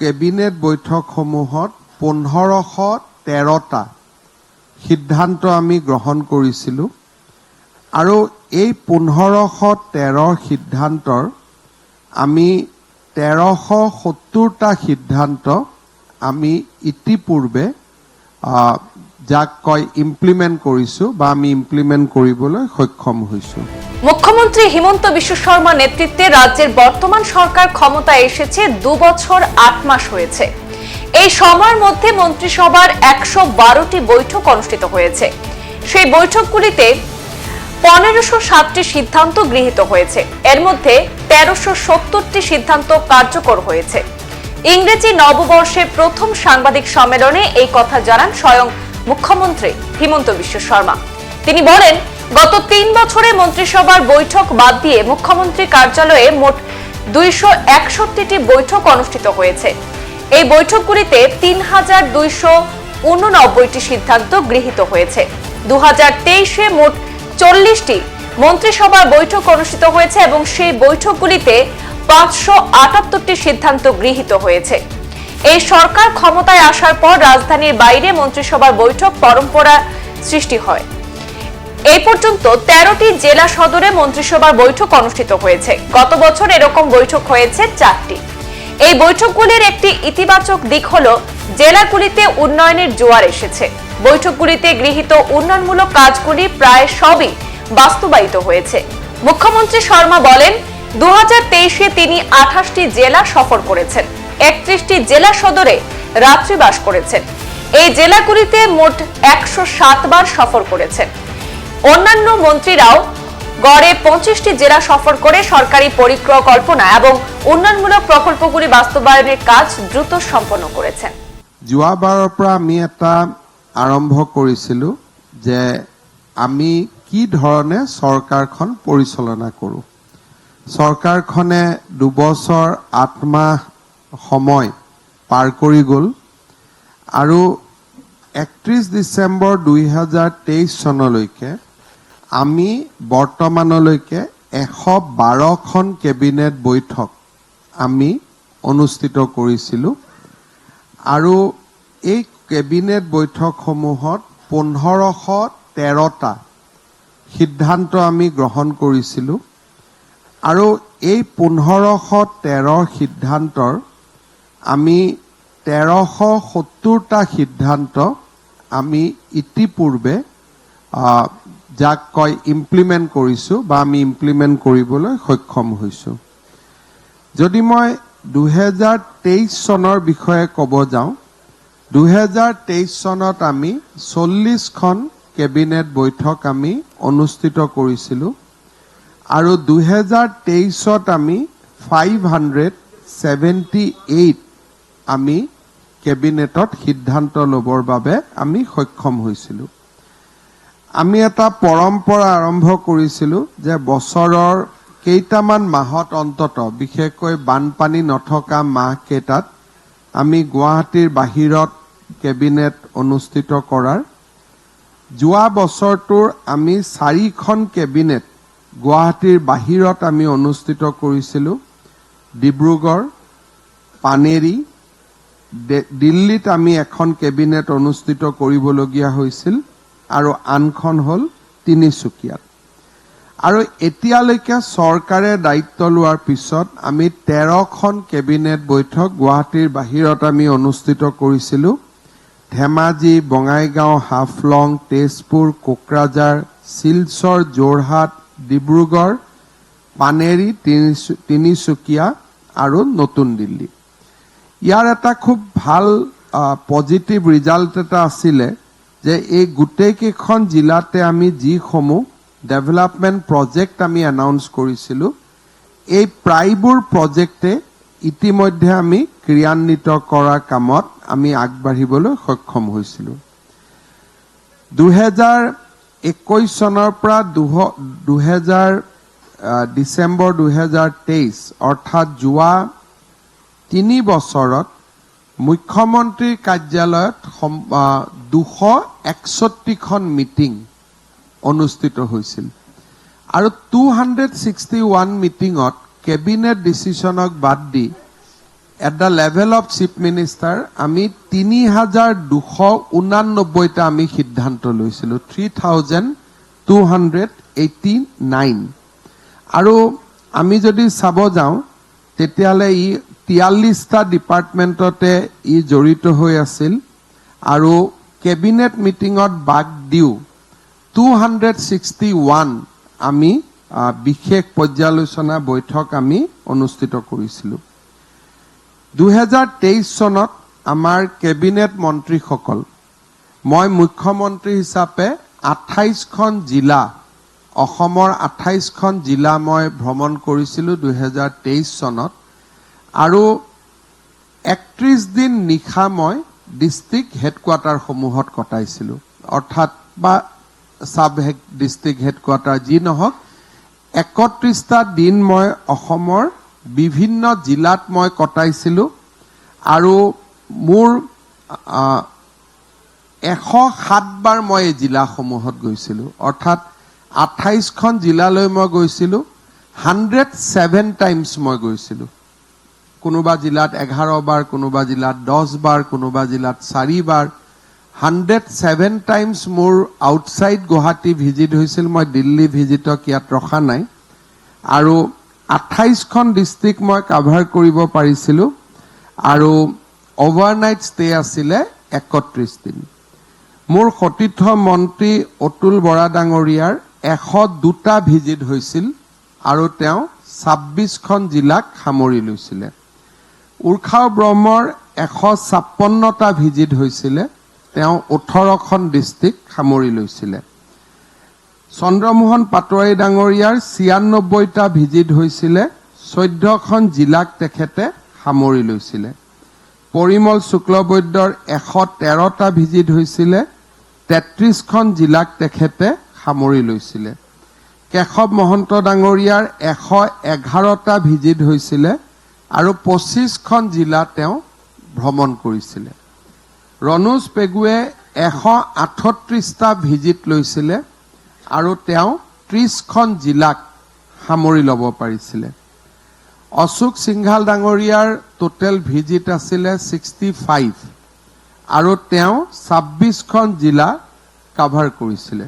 Cabinet বৈঠকসমূহত পোন্ধৰশ তেৰটা সিদ্ধান্ত আমি গ্ৰহণ কৰিছিলোঁ। আৰু এই পোন্ধৰশ তেৰ সিদ্ধান্তৰ আমি তেৰশ সত্তৰটা সিদ্ধান্ত আমি ইতিপূৰ্বে যাক কয় ইমপ্লিমেণ্ট কৰিছোঁ বা আমি ইমপ্লিমেণ্ট কৰিবলৈ সক্ষম হৈছোঁ। মুখ্যমন্ত্রী হিমন্ত বিশ্ব শর্মা নেতৃত্বে রাজ্যের বর্তমান সরকার ক্ষমতায় এসেছে দু বছর আট মাস হয়েছে। এই সময়ের মধ্যে মন্ত্রিসভার একশো বারোটি বৈঠক অনুষ্ঠিত হয়েছে। সেই বৈঠকগুলিতে পনেরোশো সাতটি সিদ্ধান্ত গৃহীত হয়েছে। এর মধ্যে তেরোশো সত্তরটি সিদ্ধান্ত কার্যকর হয়েছে। ইংরেজি নববর্ষের প্রথম সাংবাদিক সম্মেলনে এই কথা জানান স্বয়ং মুখ্যমন্ত্রী হিমন্ত বিশ্ব শর্মা। তিনি বলেন, গত তিন বছরে মন্ত্রিসভার বৈঠক বাদ দিয়ে মুখ্যমন্ত্রী কার্যালয়ে মোট দুইশো বৈঠক অনুষ্ঠিত হয়েছে। এই বৈঠকগুলিতে তিন হাজার দুইশো উননব্বইটি সিদ্ধান্ত গৃহীত হয়েছে। দু হাজার তেইশে মোট চল্লিশটি মন্ত্রিসভার বৈঠক অনুষ্ঠিত হয়েছে এবং সেই বৈঠকগুলিতে পাঁচশো সিদ্ধান্ত গৃহীত হয়েছে। এই সরকার ক্ষমতায় আসার পর রাজধানীর বাইরে মন্ত্রিসভার বৈঠক পরম্পরা সৃষ্টি হয়। এই পর্যন্ত তেরোটি জেলা সদরে মন্ত্রিসভার বৈঠক অনুষ্ঠিত হয়েছে। গত বছর এরকম বৈঠক হয়েছে চারটি। এই বৈঠকগুলির একটি ইতিবাচক দিক হল, জেলাগুলিতে উন্নয়নের জোয়ার এসেছে। বৈঠকগুলিতে গৃহীত উন্নয়নমূলক কাজগুলি প্রায় সবই বাস্তবায়িত হয়েছে। মুখ্যমন্ত্রী শর্মা বলেন দু তিনি আঠাশটি জেলা সফর করেছেন। একত্রিশটি জেলা সদরে রাত্রিবাস করেছেন। এই জেলাগুলিতে মোট একশ সাত বার সফর করেছেন। অন্যান্য মন্ত্রীরাও গড়ে পঁচিশটি জেলা সফর করে সরকারি পরিকল্পনা এবং উন্নয়নমূলক প্রকল্পগুলি বাস্তবায়নের কাজ দ্রুত সম্পন্ন করেছেন। যোৱাবাৰৰ পৰা আমি এটা আৰম্ভ কৰিছিলোঁ যে আমি কি ধৰণে চৰকাৰখন পৰিচালনা কৰোঁ। চৰকাৰখনে দুবছৰ, আঠ মাহ সময় পাৰ কৰি গ'ল। আৰু একত্ৰিছ ডিচেম্বৰ দুই হাজাৰ তেইছ চনলৈকে আমি বৰ্তমানলৈকে এশ বাৰখন কেবিনেট বৈঠক আমি অনুষ্ঠিত কৰিছিলোঁ। আৰু এই কেবিনেট বৈঠকসমূহত পোন্ধৰশ তেৰটা সিদ্ধান্ত আমি গ্ৰহণ কৰিছিলোঁ। আৰু এই পোন্ধৰশ তেৰ সিদ্ধান্তৰ আমি তেৰশ সত্তৰটা সিদ্ধান্ত আমি ইতিপূৰ্বে যাক কয় ইমপ্লিমেণ্ট কৰিছোঁ বা আমি ইমপ্লিমেণ্ট কৰিবলৈ সক্ষম হৈছোঁ। যদি মই দুহেজাৰ তেইছ চনৰ বিষয়ে ক'ব যাওঁ দুহেজাৰ তেইছ চনত আমি চল্লিছখন কেবিনেট বৈঠক আমি অনুষ্ঠিত কৰিছিলোঁ আৰু দুহেজাৰ তেইছত আমি ফাইভ হাণ্ড্ৰেড ছেভেণ্টি এইট আমি কেবিনেটত সিদ্ধান্ত ল'বৰ বাবে আমি সক্ষম হৈছিলোঁ। আমি এটা পৰম্পৰা আৰম্ভ কৰিছিলোঁ যে বছৰৰ কেইটামান মাহত অন্তত বিশেষকৈ বানপানী নথকা মাহকেইটাত আমি গুৱাহাটীৰ বাহিৰত কেবিনেট অনুষ্ঠিত কৰাৰ। যোৱা বছৰটোৰ আমি চাৰিখন কেবিনেট গুৱাহাটীৰ বাহিৰত আমি অনুষ্ঠিত কৰিছিলোঁ। ডিব্ৰুগড় পানেৰী দিল্লীত আমি এখন কেবিনেট অনুষ্ঠিত কৰিবলগীয়া হৈছিল আৰু আনখন হ'ল তিনিচুকীয়াত আৰু এতিয়ালৈকে চৰকাৰে দায়িত্ব লোৱাৰ পিছত আমি তেৰখন কেবিনেট বৈঠক গুৱাহাটীৰ বাহিৰত আমি অনুষ্ঠিত কৰিছিলোঁ। ধেমাজি, বঙাইগাঁও, হাফলং, তেজপুৰ, কোকৰাঝাৰ, শিলচৰ, যোৰহাট, ডিব্ৰুগড়, পানেৰী, তিনিচু- তিনিচুকীয়া আৰু নতুন দিল্লী। ইয়াৰ এটা খুব ভালো পজিটিভ ৰিজাল্ট এটা আছিলে যে এই গোটেইকেইখন জিলাতে আমি যিসমূহ ডেভেলপমেণ্ট প্ৰজেক্ট আমি এনাউন্স কৰিছিলোঁ, এই প্ৰায়বোৰ প্ৰজেক্টে ইতিমধ্যে আমি ক্ৰিয়ান্বিত কৰা কামত আমি আগবাঢ়িবলৈ সক্ষম হৈছিলোঁ। দুহেজাৰ একৈছ চনৰ পৰা দুহ- দুহেজাৰ ডিচেম্বৰ দুহেজাৰ তেইছ অৰ্থাৎ যোৱা তিনি বছৰত মুখ্যমন্ত্ৰীৰ কাৰ্যালয়ত দুশ একষষ্ঠিখন মিটিং অনুষ্ঠিত হৈছিল। আৰু টু হাণ্ড্ৰেড ছিক্সটি ওৱান মিটিঙত কেবিনেট ডিচিশ্যনক বাদ দি at the level of chief minister আমি তিনি হাজাৰ দুশ ঊনানব্বৈটা আমি সিদ্ধান্ত লৈছিলোঁ three thousand two hundred eighty nine আৰু আমি যদি চাব যাওঁ, তেতিয়াহ'লে ই তিয়াল্লিছটা ডিপাৰ্টমেণ্টতে ই জড়িত হৈ আছিল আৰু কেবিনেট মিটিঙত বাক দিও টু হাণ্ড্ৰেড ছিক্সটি ওৱান আমি বিশেষ পৰ্যালোচনা বৈঠক আমি অনুষ্ঠিত কৰিছিলোঁ। দুহেজাৰ তেইছ চনত আমাৰ কেবিনেট মন্ত্ৰীসকল মই মুখ্যমন্ত্ৰী হিচাপে আঠাইছখন জিলা অসমৰ আঠাইছখন জিলা মই ভ্ৰমণ কৰিছিলোঁ দুহেজাৰ তেইছ চনত। আৰু একত্ৰিছ দিন নিশা মই ডিষ্ট্ৰিক্ট হেডকোৱাৰ্টাৰসমূহত কটাইছিলোঁ। অৰ্থাৎ বা চাব ডিষ্ট্ৰিক্ট হেডকোৱাৰ্টাৰ যি নহওক একত্ৰিছটা দিন মই অসমৰ বিভিন্ন জিলাত মই কটাইছিলোঁ আৰু মোৰ এশ সাতবাৰ মই এই জিলাসমূহত গৈছিলোঁ। অৰ্থাৎ আঠাইছখন জিলালৈ মই গৈছিলোঁ। হাণ্ড্ৰেড ছেভেন টাইমছ মই গৈছিলোঁ। কোনোবা জিলাত এঘাৰ বাৰ কোনোবা জিলাত দহ বাৰ কোনোবা জিলাত চাৰিবাৰ হাণ্ড্ৰেড ছেভেন টাইমছ মোৰ আউটছাইড গুৱাহাটী ভিজিট হৈছিল মই দিল্লী ভিজিটক ইয়াত ৰখা নাই। আৰু আঠাইছখন ডিষ্ট্ৰিক্ট মই কাভাৰ কৰিব পাৰিছিলোঁ। আৰু অভাৰনাইট ষ্টে আছিলে একত্ৰিছ দিন। মোৰ সতীৰ্থ মন্ত্ৰী অতুল বৰা ডাঙৰীয়াৰ এশ দুটা ভিজিট হৈছিল আৰু তেওঁ ছাব্বিছখন জিলাক সামৰি লৈছিলে। উৰ্খাও ব্ৰহ্মৰ এশ ছাপন্নটা ভিজিট হৈছিলে তেওঁ ওঠৰখন ডিষ্ট্ৰিক্ট সামৰি লৈছিলে। চন্দ্ৰমোহন পাটোৱাৰী ডাঙৰীয়াৰ ছিয়ান্নব্বৈটা ভিজিট হৈছিলে চৈধ্যখন জিলাক তেখেতে সামৰি লৈছিলে। পৰিমল শুক্লবৈদ্যৰ এশ তেৰটা ভিজিট হৈছিলে তেত্ৰিছখন জিলাক তেখেতে সামৰি লৈছিলে। কেশৱ মহন্ত ডাঙৰীয়াৰ এশ এঘাৰটা ভিজিট হৈছিলে আৰু পঁচিছখন জিলা তেওঁ ভ্ৰমণ কৰিছিলে। ৰণোজ পেগুৱে এশ আঠত্ৰিছটা ভিজিট লৈছিলে আৰু তেওঁ ত্ৰিছখন জিলাক সামৰি ল'ব পাৰিছিলে। অশোক সিংঘাল ডাঙৰীয়াৰ টোটেল ভিজিট আছিলে ছিক্সটি ফাইভ আৰু তেওঁ ছাব্বিছখন জিলা কাভাৰ কৰিছিলে।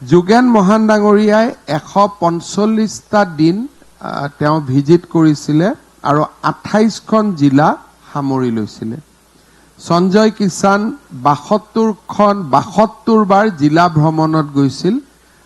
যোগেন মহান ডাঙৰীয়াই এশ পঞ্চল্লিছটা দিন তেওঁ ভিজিট কৰিছিলে আৰু আঠাইছখন জিলা সামৰি লৈছিলে। সঞ্জয় কিষাণ বাসত্তৰখন বাসত্তৰ বাৰ জিলা ভ্ৰমণত গৈছিল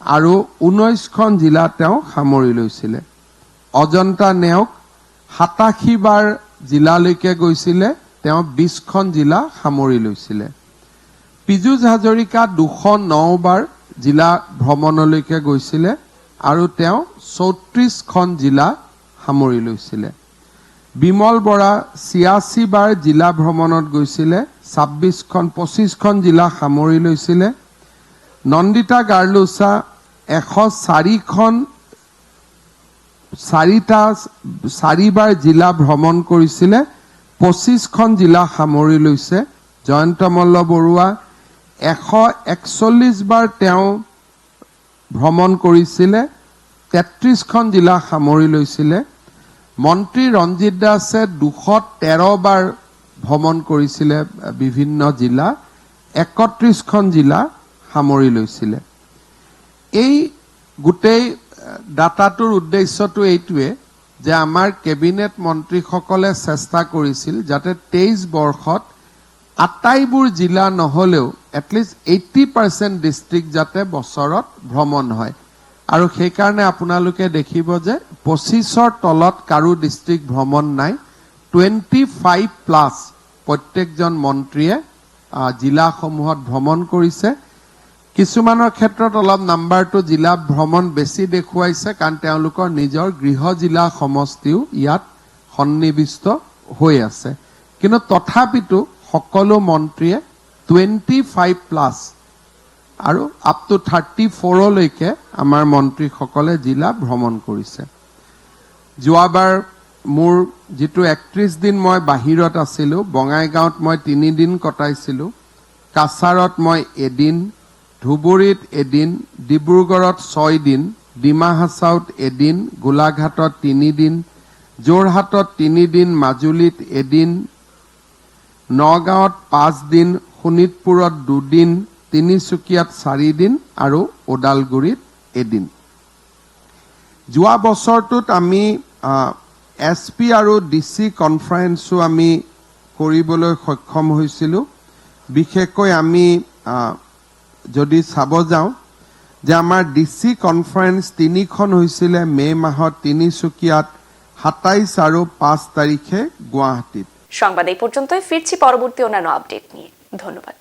আৰু ঊনৈছখন জিলা তেওঁ সামৰি লৈছিলে। অজন্তা নেওগ সাতাশী বাৰ জিলালৈকে গৈছিলে তেওঁ বিছখন জিলা সামৰি লৈছিলে। পীযুষ হাজৰিকা দুশ ন বাৰ জিলা ভ্ৰমণলৈকে গৈছিলে আৰু তেওঁ চৌত্ৰিছখন জিলা সামৰি লৈছিলে। বিমল বৰা ছিয়াশী বাৰ জিলা ভ্ৰমণত গৈছিলে ছাব্বিছখন পঁচিছখন জিলা সামৰি লৈছিলে। নন্দিতা গাৰ্লুচা এশ চাৰিখন চাৰিটা চাৰিবাৰ জিলা ভ্ৰমণ কৰিছিলে পঁচিছখন জিলা সামৰি লৈছে। জয়ন্ত মল্ল বৰুৱা এশ একচল্লিছ বাৰ তেওঁ ভ্ৰমণ কৰিছিলে। তেত্ৰিছখন জিলা সামৰি লৈছিলে। মন্ত্ৰী ৰঞ্জিত দাসে দুশ তেৰ বাৰ ভ্ৰমণ কৰিছিলে বিভিন্ন জিলা একত্ৰিছখন জিলা সামৰি লৈছিলে। এই গোটেই ডাটাটোৰ উদ্দেশ্যটো এইটোৱে যে আমাৰ কেবিনেট মন্ত্ৰীসকলে চেষ্টা কৰিছিল যাতে তেইছ বৰ্ষত আটাইবোৰ জিলা নহ'লেও এটলিষ্ট এইট্টি পাৰ্চেণ্ট ডিষ্ট্ৰিক্ট যাতে বছৰত ভ্ৰমণ হয়। আৰু সেইকাৰণে আপোনালোকে দেখিব যে পঁচিছৰ তলত কাৰো ডিষ্ট্ৰিক্ট ভ্ৰমণ নাই। টুৱেণ্টি ফাইভ প্লাছ প্ৰত্যেকজন মন্ত্ৰীয়ে জিলাসমূহত ভ্ৰমণ কৰিছে। কিছুমানৰ ক্ষেত্ৰত অলপ নাম্বাৰটো জিলা ভ্ৰমণ বেছি দেখুৱাইছে কাৰণ তেওঁলোকৰ নিজৰ গৃহ জিলা সমষ্টিও ইয়াত সন্নিৱিষ্ট হৈ আছে। কিন্তু তথাপিতো সকলো মন্ত্ৰীয়ে টুৱেণ্টি ফাইভ প্লাছ আৰু আপ টু থাৰ্টি ফ'ৰলৈকে আমাৰ মন্ত্ৰীসকলে জিলা ভ্ৰমণ কৰিছে। যোৱাবাৰ মোৰ যিটো একত্ৰিছ দিন মই বাহিৰত আছিলোঁ, বঙাইগাঁৱত মই তিনিদিন কটাইছিলোঁ, কাছাৰত মই এদিন, ধুবুৰীত এদিন, ডিব্ৰুগড়ত ছয় দিন ডিমা হাছাওত এদিন, গোলাঘাটত তিনিদিন, যোৰহাটত তিনিদিন, মাজুলীত এদিন, নগাঁৱত পাঁচদিন, শোণিতপুৰত দুদিন তিনিচুকীয়াত চাৰিদিন আৰু ওদালগুৰিত এদিন। যোৱা বছৰটোত আমি এছ পি আৰু ডি চি কনফাৰেন্সো আমি কৰিবলৈ সক্ষম হৈছিলোঁ। বিশেষকৈ আমি যদি চাব যাওঁ যে আমাৰ ডি চি কনফাৰেন্স তিনিখন হৈছিলে মে' মাহত তিনিচুকীয়াত সাতাইছ আৰু পাঁচ তাৰিখে গুৱাহাটীত। সংবাদ এই ফিরছি পরবর্তী অন্যান্য আপডেট নিয়ে। ধন্যবাদ।